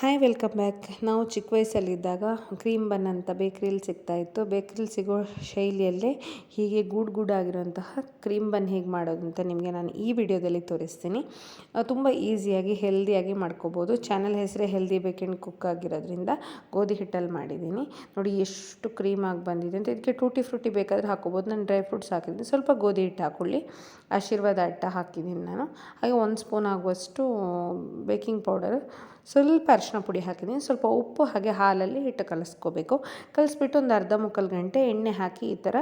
Hi welcome back ನಾವು ಚಿಕ್ಕ ವಯಸ್ಸಲ್ಲಿದ್ದಾಗ cream ಬನ್ ಅಂತ ಬೇಕ್ರಿಯಲ್ಲಿ ಸಿಗ್ತಾಯಿತ್ತು ಬೇಕ್ರಿಲಿ ಸಿಗೋ ಶೈಲಿಯಲ್ಲೇ ಹೀಗೆ ಗೂಡ್ ಗೂಡಾಗಿರುವಂತಹ ಕ್ರೀಮ್ ಬನ್ ಹೇಗೆ ಮಾಡೋದು ಅಂತ ನಿಮಗೆ ನಾನು ಈ ವಿಡಿಯೋದಲ್ಲಿ ತೋರಿಸ್ತೀನಿ. ತುಂಬ ಈಸಿಯಾಗಿ ಹೆಲ್ದಿಯಾಗಿ ಮಾಡ್ಕೋಬೋದು. ಚಾನಲ್ ಹೆಸರೇ ಹೆಲ್ದಿ ಬೇಕೆಂಡ್ ಕುಕ್ ಆಗಿರೋದ್ರಿಂದ ಗೋಧಿ ಹಿಟ್ಟಲ್ಲಿ ಮಾಡಿದ್ದೀನಿ. ನೋಡಿ, ಎಷ್ಟು ಕ್ರೀಮ್ ಆಗಿ ಬಂದಿದೆ ಅಂತ. ಇದಕ್ಕೆ ಟೂಟಿ ಫ್ರೂಟಿ ಬೇಕಾದರೆ ಹಾಕೋಬೋದು ನಾನು ಡ್ರೈ ಫ್ರೂಟ್ಸ್ ಹಾಕಿದ್ದೀನಿ. ಸ್ವಲ್ಪ ಗೋಧಿ ಹಿಟ್ಟು ಹಾಕೊಳ್ಳಿ. ಆಶೀರ್ವಾದ ಅಟ್ಟ ಹಾಕಿದ್ದೀನಿ ನಾನು. ಹಾಗೆ ಒಂದು ಸ್ಪೂನ್ ಆಗುವಷ್ಟು ಬೇಕಿಂಗ್ ಪೌಡರ್ ಸ್ವಲ್ಪ ಅರಿಶಿನ ಪುಡಿ ಹಾಕಿದ್ದೀನಿ. ಸ್ವಲ್ಪ ಉಪ್ಪು ಹಾಗೆ ಹಾಲಲ್ಲಿ ಹಿಟ್ಟು ಕಲಸ್ಕೋಬೇಕು. ಕಲಿಸ್ಬಿಟ್ಟು ಒಂದು ಅರ್ಧ ಮುಕ್ಕಾಲು ಗಂಟೆ ಎಣ್ಣೆ ಹಾಕಿ ಈ ಥರ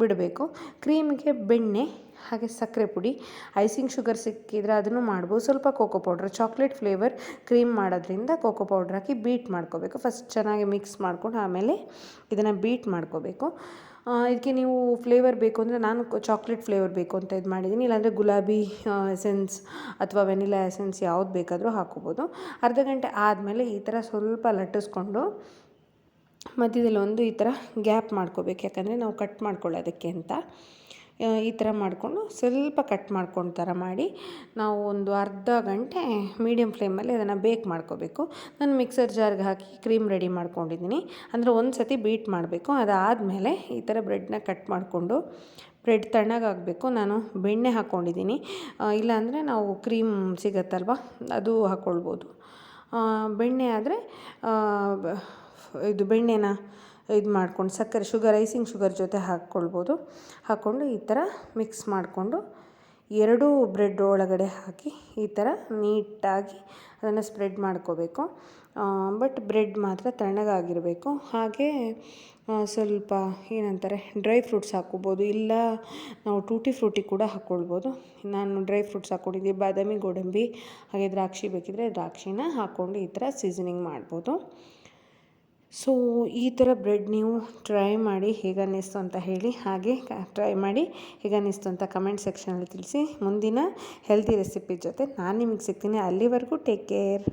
ಬಿಡಬೇಕು. ಕ್ರೀಮ್ಗೆ ಬೆಣ್ಣೆ ಹಾಗೆ ಸಕ್ಕರೆ ಪುಡಿ, ಐಸಿಂಗ್ ಶುಗರ್ ಸಿಕ್ಕಿದ್ರೆ ಅದನ್ನು ಮಾಡ್ಬೋದು. ಸ್ವಲ್ಪ cocoa powder, chocolate flavour cream ಮಾಡೋದ್ರಿಂದ ಕೋಕೋ ಪೌಡ್ರ್ ಹಾಕಿ ಬೀಟ್ ಮಾಡ್ಕೋಬೇಕು. ಫಸ್ಟ್ ಚೆನ್ನಾಗಿ ಮಿಕ್ಸ್ ಮಾಡ್ಕೊಂಡು ಆಮೇಲೆ ಇದನ್ನು ಬೀಟ್ ಮಾಡ್ಕೋಬೇಕು. ಇದಕ್ಕೆ ನೀವು ಫ್ಲೇವರ್ ಬೇಕು ಅಂದರೆ ನಾನು ಚಾಕ್ಲೇಟ್ ಫ್ಲೇವರ್ ಬೇಕು ಅಂತ ಇದು ಮಾಡಿದ್ದೀನಿ. ಇಲ್ಲಾಂದರೆ ಗುಲಾಬಿ ಎಸೆನ್ಸ್ ಅಥವಾ ವೆನಿಲಾ ಎಸೆನ್ಸ್ ಯಾವ್ದು ಬೇಕಾದರೂ ಹಾಕೋಬೋದು ಅರ್ಧ ಗಂಟೆ ಆದಮೇಲೆ ಈ ಥರ ಸ್ವಲ್ಪ ಲಟ್ಟಿಸ್ಕೊಂಡು ಮಧ್ಯದಲ್ಲಿ ಒಂದು ಈ ಥರ ಗ್ಯಾಪ್ ಮಾಡ್ಕೋಬೇಕು. ಯಾಕಂದರೆ ನಾವು ಕಟ್ ಮಾಡ್ಕೊಳ್ಳೋದಕ್ಕೆ ಅಂತ. ಈ ಥರ ಮಾಡಿಕೊಂಡು ಸ್ವಲ್ಪ ಕಟ್ ಮಾಡ್ಕೊಂಡು ಥರ ಮಾಡಿ ನಾವು ಒಂದು ಅರ್ಧ ಗಂಟೆ ಮೀಡಿಯಮ್ ಫ್ಲೇಮಲ್ಲಿ ಅದನ್ನು ಬೇಕ್ ಮಾಡ್ಕೋಬೇಕು. ನಾನು ಮಿಕ್ಸರ್ ಜಾರ್ಗೆ ಹಾಕಿ ಕ್ರೀಮ್ ರೆಡಿ ಮಾಡ್ಕೊಂಡಿದ್ದೀನಿ. ಅಂದರೆ ಒಂದು ಸತಿ ಬೀಟ್ ಮಾಡಬೇಕು. ಅದಾದಮೇಲೆ ಈ ಥರ ಬ್ರೆಡ್ನ ಕಟ್ ಮಾಡಿಕೊಂಡು ಬ್ರೆಡ್ ತಣ್ಣಗಾಗಬೇಕು ನಾನು ಬೆಣ್ಣೆ ಹಾಕ್ಕೊಂಡಿದ್ದೀನಿ. ಇಲ್ಲಾಂದರೆ ನಾವು ಕ್ರೀಮ್ ಸಿಗತ್ತಲ್ವ? ಅದು ಹಾಕ್ಕೊಳ್ಬೋದು. ಬೆಣ್ಣೆ ಆದರೆ ಇದು ಬೆಣ್ಣೆನ ಇದು ಮಾಡ್ಕೊಂಡು ಸಕ್ಕರೆ ಶುಗರ್ ಐಸಿಂಗ್ ಶುಗರ್ ಜೊತೆ ಹಾಕ್ಕೊಳ್ಬೋದು. ಹಾಕ್ಕೊಂಡು ಈ ಥರ ಮಿಕ್ಸ್ ಮಾಡಿಕೊಂಡು ಎರಡೂ ಬ್ರೆಡ್ ಒಳಗಡೆ ಹಾಕಿ ಈ ಥರ ನೀಟಾಗಿ ಅದನ್ನು ಸ್ಪ್ರೆಡ್ ಮಾಡ್ಕೋಬೇಕು. ಬಟ್ ಬ್ರೆಡ್ ಮಾತ್ರ ತಣ್ಣಗಾಗಿರಬೇಕು. ಹಾಗೆ ಸ್ವಲ್ಪ ಏನಂತಾರೆ, ಡ್ರೈ ಫ್ರೂಟ್ಸ್ ಹಾಕ್ಕೋಬೋದು ಇಲ್ಲ, ನಾವು ಟೂಟಿ ಫ್ರೂಟಿ ಕೂಡ ಹಾಕ್ಕೊಳ್ಬೋದು. ನಾನು ಡ್ರೈ ಫ್ರೂಟ್ಸ್ ಹಾಕ್ಕೊಂಡಿದ್ದೀನಿ. ಬಾದಾಮಿ, ಗೋಡಂಬಿ, ಹಾಗೆ ದ್ರಾಕ್ಷಿ ಬೇಕಿದ್ದರೆ ದ್ರಾಕ್ಷಿನ ಹಾಕ್ಕೊಂಡು ಈ ಥರ ಸೀಸನಿಂಗ್ ಮಾಡ್ಬೋದು. ಸೊ ಈ ಥರ ಬ್ರೆಡ್ ನೀವು ಟ್ರೈ ಮಾಡಿ ಹೇಗೆ ಅನ್ನಿಸ್ತು ಅಂತ ಹೇಳಿ, ಹಾಗೆ ಟ್ರೈ ಮಾಡಿ ಹೇಗೆ ಅನ್ನಿಸ್ತು ಅಂತ ಕಮೆಂಟ್ ಸೆಕ್ಷನಲ್ಲಿ ತಿಳಿಸಿ. ಮುಂದಿನ ಹೆಲ್ದಿ ರೆಸಿಪಿ ಜೊತೆ ನಾನು ನಿಮಗೆ ಸಿಗ್ತೀನಿ. ಅಲ್ಲಿವರೆಗೂ ಟೇಕ್ ಕೇರ್